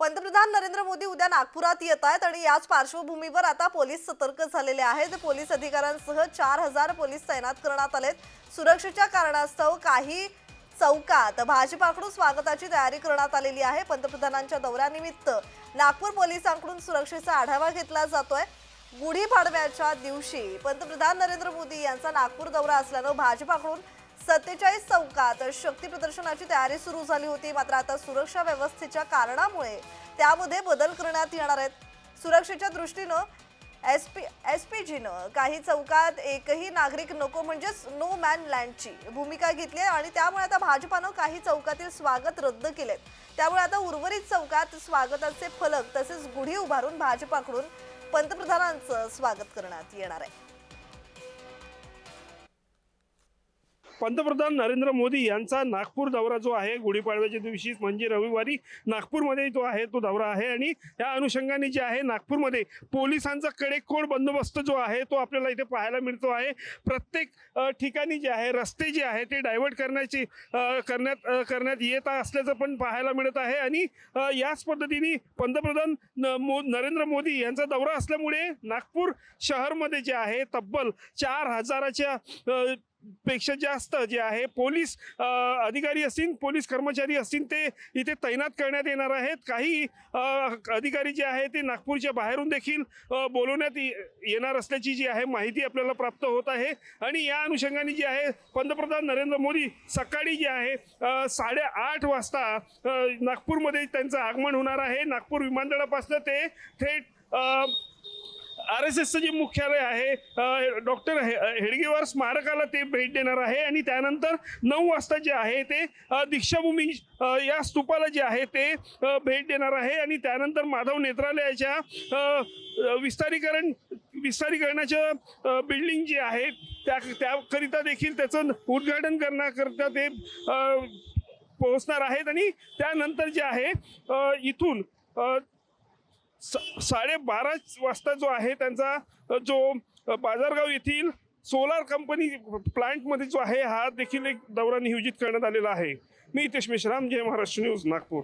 पंतप्रधान नरेंद्र मोदी उद्या नागपुरात येत आहेत आणि याच पार्श्वभूमीवर आता पोलीस सतर्क झालेले आहेत. पोलीस अधिकाऱ्यांसह चार हजार पोलीस तैनात करण्यात आलेत. सुरक्षेच्या कारणास्तव काही चौकात भाजपाकडून स्वागताची तयारी करण्यात आलेली आहे. पंतप्रधानांच्या दौऱ्यानिमित्त नागपूर पोलिसांकडून सुरक्षेचा आढावा घेतला जातोय. गुढीपाडव्याच्या दिवशी पंतप्रधान नरेंद्र मोदी यांचा नागपूर दौरा असल्यानं भाजपाकडून सत्तेचाळीस चौकात शक्ती प्रदर्शनाची तयारी सुरू झाली होती. मात्र आता सुरक्षा व्यवस्थेच्या कारणामुळे त्यामध्ये बदल करण्यात येणार आहेत. सुरक्षेच्या दृष्टीनं एस पी एस पी जीनं काही चौकात एकही नागरिक नको म्हणजेच नो मॅन लँडची भूमिका घेतली आहे आणि त्यामुळे आता भाजपानं काही चौकातील स्वागत रद्द केलेत. त्यामुळे आता उर्वरित चौकात स्वागताचे फलक तसेच गुढी उभारून भाजपाकडून पंतप्रधानांचं स्वागत करण्यात येणार आहे. पंतप्रधान नरेंद्र मोदी यांचा नागपूर दौरा जो आहे गुढीपाडव्याच्या दिवशी म्हणजे रविवारी नागपूरमध्ये जो आहे तो दौरा आहे. आणि या अनुषंगाने जे आहे नागपूरमध्ये पोलिसांचा कडेकोड बंदोबस्त जो आहे तो आपल्याला इथे पाहायला मिळतो आहे. प्रत्येक ठिकाणी जे आहे रस्ते जे आहे ते डायव्हर्ट करण्याची करण्यात करण्यात येत असल्याचं पण पाहायला मिळत आहे. आणि याच पद्धतीने पंतप्रधान न- नरेंद्र मोदी यांचा दौरा असल्यामुळे नागपूर शहरमध्ये जे आहे तब्बल चार हजाराच्या पेक्षा जास्त जे आहे पोलीस अधिकारी असतील पोलीस कर्मचारी असतील ते इथे तैनात करण्यात येणार आहेत. काही अधिकारी जे आहे ते नागपूरच्या बाहेरून देखील बोलवण्यात ये- येणार असल्याची जी आहे माहिती आपल्याला प्राप्त होत आहे. आणि या अनुषंगाने जे आहे पंतप्रधान नरेंद्र मोदी सकाळी जे आहे साडेआठ वाजता नागपूरमध्ये त्यांचं आगमन होणार आहे. नागपूर विमानतळापासून ते थेट आर एस एसचं जे मुख्यालय आहे डॉक्टर हेडगेवार स्मारकाला ते भेट देणार आहे आणि त्यानंतर नऊ वाजता जे आहे ते दीक्षाभूमी या स्तूपाला जे आहे ते भेट देणार आहे आणि त्यानंतर माधव नेत्रालयाच्या विस्तारीकरण विस्तारीकरणाच्या बिल्डिंग जी आहे त्या त्याकरिता देखील त्याचं उद्घाटन करण्याकरिता ते पोहोचणार आहेत आणि त्यानंतर जे आहे इथून साडेबारा वाजता जो आहे त्यांचा जो बाजारगाव येथील सोलार कंपनी प्लांटमध्ये जो आहे हा देखील एक दौरा नियोजित करण्यात आलेला आहे. मी हितेश मेश्राम जय महाराष्ट्र न्यूज नागपूर.